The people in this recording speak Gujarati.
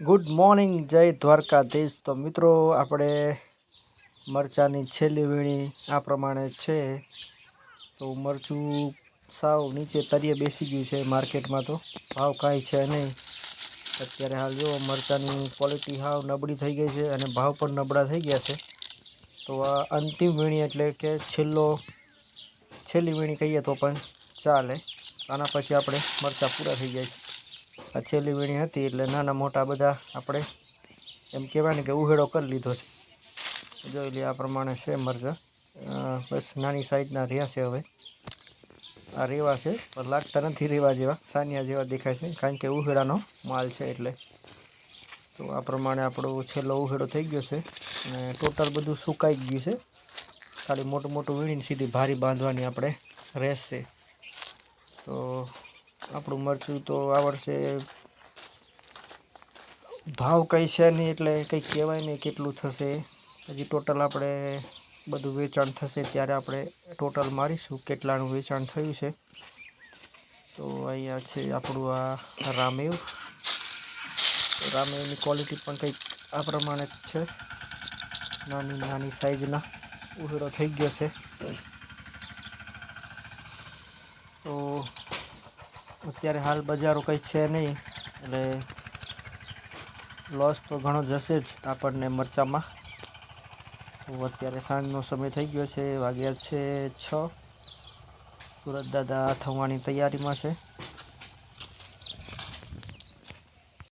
મોર્નિંગ, જય દ્વારકાધીશ. તો મિત્રો, આપણે મરચાંની છેલ્લી વીણી આ પ્રમાણે છે. તો મરચું સાવ નીચે તરીએ બેસી ગયું છે માર્કેટમાં તો. ભાવ કાંઈ છે નહીં. અત્યારે હાલ જો મરચાંની ક્વોલિટી હાવ નબળી થઈ ગઈ છે અને ભાવ પણ નબળા થઈ ગયા છે. તો આ અંતિમ વીણી એટલે કે છેલ્લો, છેલ્લી વીણી કહીએ તો પણ ચાલે. આના પછી આપણે મરચાં પૂરા થઈ જાય છે. આ છેલ્લી વીણી હતી એટલે નાના મોટા બધા આપણે એમ કહેવાય ને કે ઉહેડો કરી લીધો છે. જોઈ લે આ પ્રમાણે છે મરચાં બસ નાની સાઈઝના રહ્યા છે હવે. આ રેવા છે, પણ લાગતા નથી રેવા જેવા. સાનિયા જેવા દેખાય છે, કારણ કે ઉહેડાનો માલ છે એટલે. તો આ પ્રમાણે આપણો છેલ્લો ઉહેડો થઈ ગયો છે. અને ટોટલ બધું સુકાઈ ગયું છે. ખાલી મોટું મોટું વીણીને સીધી ભારી બાંધવાની આપણે રહેશે તો આપણું મરચું તો આ વર્ષે ભાવ કંઈ છે નહીં એટલે કંઈ કહેવાય નહીં કેટલું થશે. હજી ટોટલ આપણે બધું વેચાણ થશે ત્યારે આપણે ટોટલ મારીશું કેટલાનું વેચાણ થયું છે. તો અહીંયા છે આપણું આ રામેવ. રામેવની ક્વોલિટી પણ કંઈક આ પ્રમાણે જ છે. નાની નાની સાઈઝના ઉહેરો થઈ ગયો છે તો અત્યારે હાલ બજારો કંઈ છે નહીં, એટલે લોસ તો ઘણો જશે જ આપણને મરચાંમાં. અત્યારે સાંજનો સમય થઈ ગયો છે, વાગ્યા છે છ. સુરત દાદા થવાની તૈયારીમાં છે.